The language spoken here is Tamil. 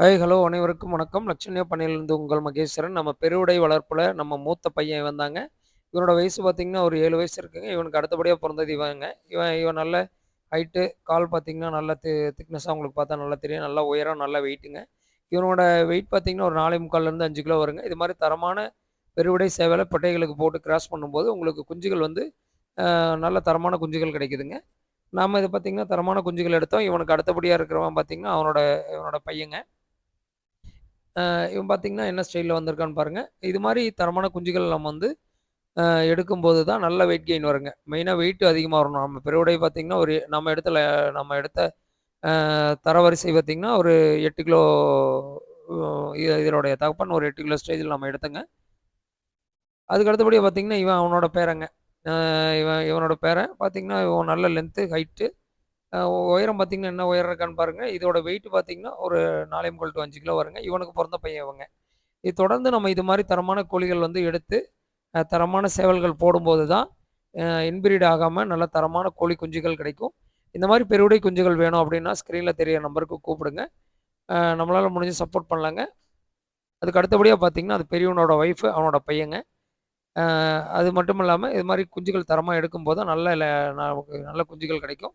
ஹாய் ஹலோ அனைவருக்கும் வணக்கம். லட்சுமியா பண்ணையிலிருந்து உங்கள் மகேஸ்வரன். நம்ம பெருவுடை வளர்ப்பில் நம்ம மூத்த பையன் வந்தாங்க இவனோட வயசு பார்த்திங்கன்னா ஒரு ஏழு வயசு இருக்குங்க. இவனுக்கு அடுத்தபடியாக பிறந்தது இவங்க. இவன் இவன் நல்ல ஹைட்டு கால் பார்த்திங்கன்னா நல்லா தி திக்னஸாக உங்களுக்கு பார்த்தா நல்லா தெரியும். நல்லா உயரம் நல்லா வெயிட்டுங்க இவனோட வெயிட் பார்த்திங்கன்னா ஒரு நாலு முக்கால்லேருந்து அஞ்சு கிலோ வருங்க. இது மாதிரி தரமான பெருவிடை சேவலை பெட்டைகளுக்கு போட்டு கிராஸ் பண்ணும்போது உங்களுக்கு குஞ்சுகள் வந்து நல்ல தரமான குஞ்சுகள் கிடைக்குதுங்க. நாம் இது பார்த்திங்கன்னா தரமான குஞ்சுகள் எடுத்தோம். இவனுக்கு அடுத்தபடியாக இருக்கிறவன் பார்த்திங்கன்னா அவனோட இவனோட பையங்க. இவன் பார்த்தீங்கன்னா என்ன ஸ்டைலில் வந்திருக்கான்னு பாருங்கள் இது மாதிரி தரமான குஞ்சுகள் நம்ம வந்து எடுக்கும்போது தான் நல்ல வெயிட் கெயின் வருங்க. மெயினாக வெயிட் அதிகமாக வரணும். நம்ம பெருவுடை பார்த்திங்கன்னா ஒரு நம்ம இடத்துல நம்ம எடுத்த தரவரிசை பார்த்திங்கன்னா ஒரு எட்டு கிலோ இதனுடைய தகப்பன் ஒரு எட்டு கிலோ ஸ்டேஜில் நம்ம எடுத்தங்க. அதுக்கு அடுத்தபடியாக பார்த்திங்கன்னா இவன் அவனோட பேரங்க. இவன் இவனோட பேரை பார்த்திங்கன்னா இவன் நல்ல லென்த்து ஹைட்டு உயரம் பார்த்திங்கன்னா என்ன உயரம் இருக்கான்னு பாருங்கள் இதோட வெயிட் பார்த்திங்கன்னா ஒரு நாலே முக்கால் டு அஞ்சு கிலோ வருங்க. இவனுக்கு பிறந்த பையன் இவங்க. இது தொடர்ந்து நம்ம இது மாதிரி தரமான கோழிகள் வந்து எடுத்து தரமான சேவல்கள் போடும்போது தான் இன்பிரீட் ஆகாமல் நல்ல தரமான கோழி குஞ்சுகள் கிடைக்கும். இந்த மாதிரி பெருவுடை குஞ்சுகள் வேணும் அப்படின்னா ஸ்க்ரீனில் தெரிய நம்பருக்கு கூப்பிடுங்க. நம்மளால் முடிஞ்சு சப்போர்ட் பண்ணலாங்க. அதுக்கு அடுத்தபடியாக பார்த்திங்கன்னா அது பெரியவனோட ஒய்ஃபு அவனோட பையங்க. அது மட்டும் இல்லாமல் இது மாதிரி குஞ்சுகள் தரமாக எடுக்கும்போது தான் நல்ல நமக்கு நல்ல குஞ்சுகள் கிடைக்கும்.